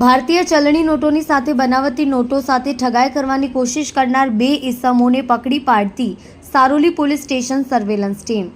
ભારતીય ચલણી નોટોની સાથે બનાવટી નોટો સાથે ઠગાઈ કરવાની કોશિશ કરનાર બે ઇસમોને પકડી પાડતી Saroli police station surveillance team.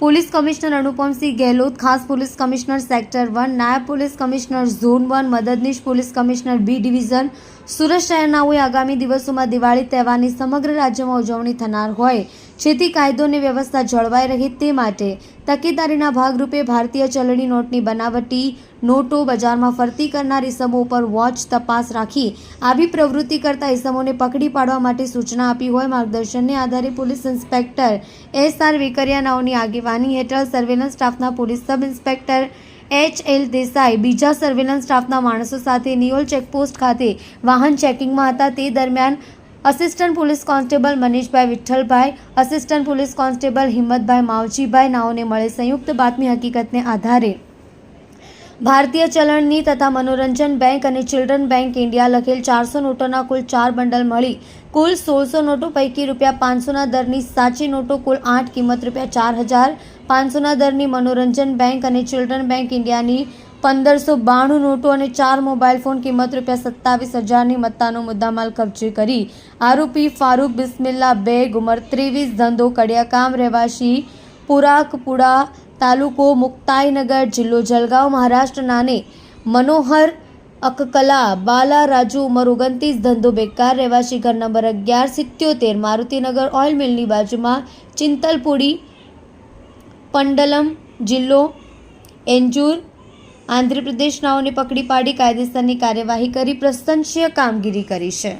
Police commissioner Anupamsinh Gehlot, ખાસ પોલીસ કમિશનર સેક્ટર વન, નાયબ પોલીસ કમિશનર ઝોન વન, મદદનીશ police commissioner B division. Surat શહેરનાઓએ આગામી દિવસોમાં દિવાળી તહેવારની સમગ્ર રાજ્યમાં ઉજવણી થનાર હોય, જેથી કાયદો અને વ્યવસ્થા જળવાઈ રહે તે માટે તકેદારીના ભાગરૂપે ભારતીય ચલણી નોટની બનાવટી નોટો બજારમાં ફરતી કરનાર ઇસમો ઉપર વોચ તપાસ રાખી આવી પ્રવૃત્તિ કરતા ઇસમોને પકડી પાડવા માટે સૂચના આપી હોય માર્ગદર્શનને આધારે police inspector S R Vekaria આગેવાની હેઠળ સર્વેલન્સ સ્ટાફના police sub inspector H L Desai બીજા સર્વેલન્સ સ્ટાફના માણસો સાથે નિયોલ ચેકપોસ્ટ ખાતે વાહન ચેકિંગમાં હતા. તે દરમિયાન assistant police constable Manishbhai Vitthalbhai assistant police constable Himmatbhai Mavjibhai નાઓને મળે સંયુક્ત બાતમી હકીકતને આધારે ભારતીય ચલણની તથા મનોરંજન બેંક અને ચિલ્ડ્રન બેંક ઇન્ડિયા લખેલ ચારસો નોટોના કુલ ચાર બંડલ મળી. કુલ સોળસો નોટો પૈકી રૂપિયા પાંચસોના દરની સાચી નોટો કુલ આઠ, કિંમત રૂપિયા ચાર હજાર. પાંચસોના દરની મનોરંજન બેંક અને ચિલ્ડ્રન બેંક ઇન્ડિયાની પંદરસો બાણું નોટો અને ચાર મોબાઈલ ફોન, કિંમત રૂપિયા સત્તાવીસ હજારની મત્તાનો મુદ્દામાલ કબજે કરી. આરોપી ફારૂક બિસ્મિલ્લા બેગ, ઉંમર ત્રેવીસ, ધંધો, કડિયાકામ, રહેવાસી પુરાકપુડા તાલુકો મુક્તાઈનગર જિલ્લો જલગાંવ મહારાષ્ટ્રનાને મનોહર, અકકલા, બાલા, રાજુ ઉંમર ઓગણત્રીસ ધંધો બેકાર રહેવાસી ઘર નંબર અગિયાર, સિત્યોતેર, મારુતિનગર ઓઇલ મિલની બાજુમાં ચિંતલપુડી, પંડલમ જિલ્લો, એન્જુર, આંધ્રપ્રદેશનાઓને પકડી પાડી કાયદેસરની કાર્યવાહી કરી પ્રશંસીય કામગીરી કરી છે.